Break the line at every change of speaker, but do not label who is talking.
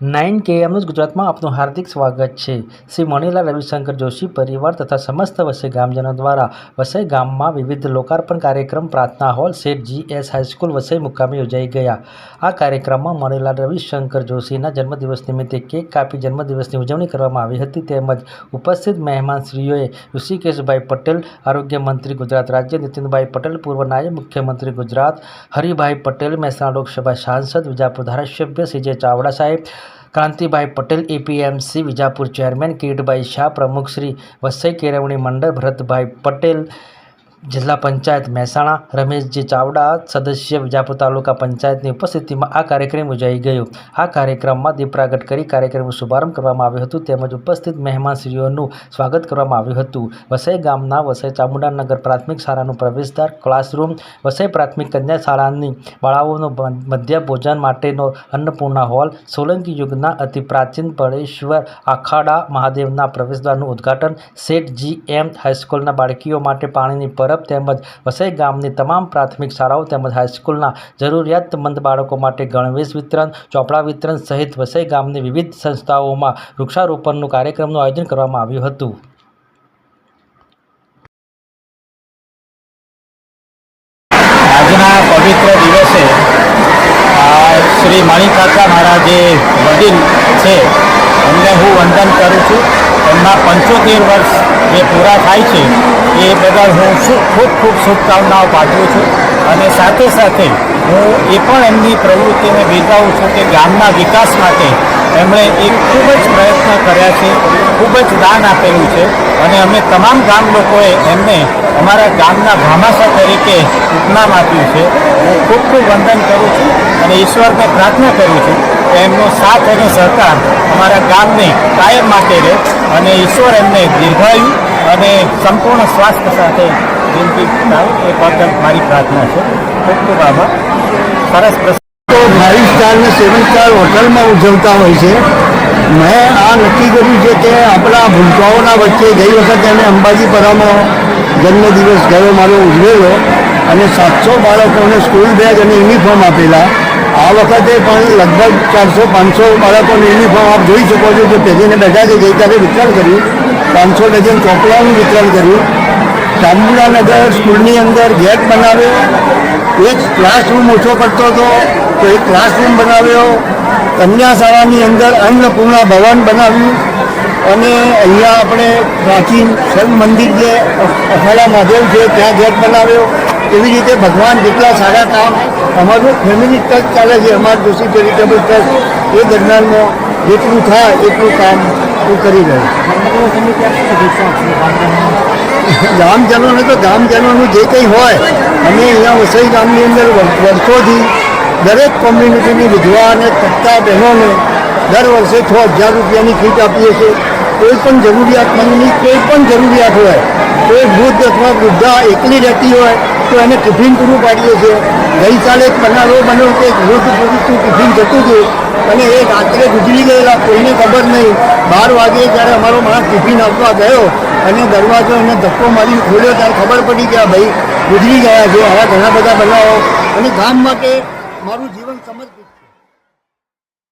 Nine કેએમનું ગુજરાતમાં આપનું હાર્દિક સ્વાગત છે. શ્રી મણિલાલ રવિશંકર જોશી, પરિવાર તથા સમસ્ત વસઈ ગામજનો દ્વારા વસઈ ગામમાં વિવિધ લોકાર્પણ કાર્યક્રમ, પ્રાર્થના હોલ, શેઠ જીએસ હાઈસ્કૂલ વસઈ મુકામે યોજાઈ ગયા. આ કાર્યક્રમમાં મણિલાલ રવિશંકર જોશીના જન્મદિવસ નિમિત્તે કેક કાપી જન્મદિવસની ઉજવણી કરવામાં આવી હતી. તેમજ ઉપસ્થિત મહેમાનશ્રીઓએ ઋષિકેશભાઈ પટેલ, આરોગ્ય મંત્રી ગુજરાત રાજ્ય, નીતિનભાઈ પટેલ, પૂર્વ નાયબ મુખ્યમંત્રી ગુજરાત, હરિભાઈ પટેલ, મહેસાણા લોકસભા સાંસદ, વિજાપુર ધારાસભ્ય સીજે ચાવડા સાહેબ ક્રાંતિભાઈ પટેલ એપીએમસી વિજાપુર ચેરમેન કિરીટભાઈ શાહ પ્રમુખ શ્રી વસઈ કેળવણી મંડળ ભરતભાઈ પટેલ જિલ્લા પંચાયત મહેસાણા રમેશજી ચાવડા સદસ્ય વિજાપુર તાલુકા પંચાયતની ઉપસ્થિતિમાં આ કાર્યક્રમ યોજાઈ ગયો. આ કાર્યક્રમમાં દીપ પ્રાગટ કરી કાર્યક્રમનો શુભારંભ કરવામાં આવ્યો હતો. તેમજ ઉપસ્થિત મહેમાનશ્રીઓનું સ્વાગત કરવામાં આવ્યું હતું. વસઈ ગામના વસઈ ચામુંડાનગર પ્રાથમિક શાળાનું પ્રવેશદ્વાર, ક્લાસરૂમ, વસઈ પ્રાથમિક કન્યા શાળાની બાળાઓનો મધ્ય ભોજન માટેનો અન્નપૂર્ણા હોલ, સોલંકી યુગના અતિ પ્રાચીન પળેશ્વર આખાડા મહાદેવના પ્રવેશદ્વારનું ઉદ્ઘાટન, શેઠ જી એમ હાઈસ્કૂલના બાળકીઓ માટે પાણીની પરબ તેમજ વસઈ ગામની તમામ પ્રાથમિક શાળાઓ તેમજ હાઈસ્કૂલના જરૂરિયાતમંદ બાળકો માટે ગણવેશ વિતરણ, ચોપડા વિતરણ સહિત વસઈ ગામની વિવિધ સંસ્થાઓમાં વૃક્ષારોપણનું કાર્યક્રમનું આયોજન કરવામાં આવ્યું હતું.
આજના પવિત્ર દિવસે શ્રી મણિકાકા મારા જે વડીલ છે એમને હું વંદન કરું છું. એમના પંચોતેર વર્ષ જે પૂરા થાય છે, એ બદલ હું ખૂબ ખૂબ શુભકામનાઓ પાઠવું છું. અને સાથે સાથે હું એ પણ એમની પ્રવૃત્તિને બિરદાવું છું કે ગામના વિકાસ માટે એમણે એક ખૂબ જ પ્રયત્ન કર્યા છે, ખૂબ જ દાન આપેલું છે અને અમે તમામ ગામ લોકોએ એમને અમારા ગામના ભામાસા તરીકે ઉપનામ આપ્યું છે. હું ખૂબ ખૂબ વંદન કરું છું અને ઈશ્વરને પ્રાર્થના કરું છું કે એમનો સાથ અને સહકાર અમારા ગામને કાયમ માટે રહે અને ઈશ્વર એમને દીર્ઘાયુ અને સંપૂર્ણ સ્વાસ્થ્ય સાથે જિંદગી થાય એ બદલ મારી પ્રાર્થના છે. ખૂબ ખૂબ આભાર. સરસ
તો ફાઇવ સ્ટાર ને સેવન સ્ટાર હોટલમાં ઉજવતા હોય છે. મેં આ નક્કી કર્યું છે કે આપણા ભૂલકાઓના વચ્ચે ગઈ વખત અંબાજી અંબાજીપરામાં જન્મદિવસ ગયો, મારો ઉજવેલો અને સાતસો બાળકોને સ્કૂલ બેગ અને યુનિફોર્મ આપેલા. આ વખતે પણ લગભગ ચારસો, પાંચસો બાળકોને યુનિફોર્મ આપ જોઈ શકો છો. કે પહેરીને બેઠા છે, ગઈકાલે વિતરણ કર્યું. પાંચસો ડઝન ચોપડાનું વિતરણ કર્યું. ચાંદુડાનગર સ્કૂલની અંદર ગેટ બનાવ્યો. એક ક્લાસરૂમ ઓછો પડતો હતો તો એક ક્લાસરૂમ બનાવ્યો. કન્યા શાળાની અંદર અન્નપૂર્ણા ભવન બનાવ્યું. અને અહીંયા આપણે પ્રાચીન શિવ મંદિર જે અખાડા મહાદેવ છે, ત્યાં ગેટ બનાવ્યો. એવી રીતે ભગવાન જેટલા સારા કામ અમારું ફેમિલી ટ્રસ્ટ ચાલે છે, અમારું જોશી ચેરિટેબલ ટ્રસ્ટ એ દરમિયાનમાં જેટલું થાય એટલું કામ હું કરી રહ્યો ગામજનોને તો ગામજનોનું જે કંઈ હોય અમે અહીંયા વસઈ ગામની અંદર વર- વર્ષોથી દરેક કોમ્યુનિટીની વિધવા અને તકતા બહેનોને દર વર્ષે છ હજાર રૂપિયાની કીટ આપીએ છીએ. કોઈ પણ જરૂરિયાતમંદની કોઈ પણ જરૂરિયાત હોય કોઈ વૃદ્ધ અથવા વૃદ્ધા એકલી રહેતી હોય તો એને ટિફિન પૂરું પાડીએ છીએ. ગઈકાલે એક બનાવો બન્યો કે વૃદ્ધ પુરુષનું ટિફિન જતું હતું અને એ રાત્રે ગુજરી ગયેલા, કોઈને ખબર નહીં. બાર વાગે જ્યારે અમારો માણસ ટિફિન આપવા ગયો અને દરવાજો એને ધક્કો મારી ખોલ્યો ત્યારે ખબર પડી આ ભાઈ ગુજરી ગયા છે. આવા ઘણા બધા બનાવો. અને ગામ માટે મારું જીવન સમર્પિત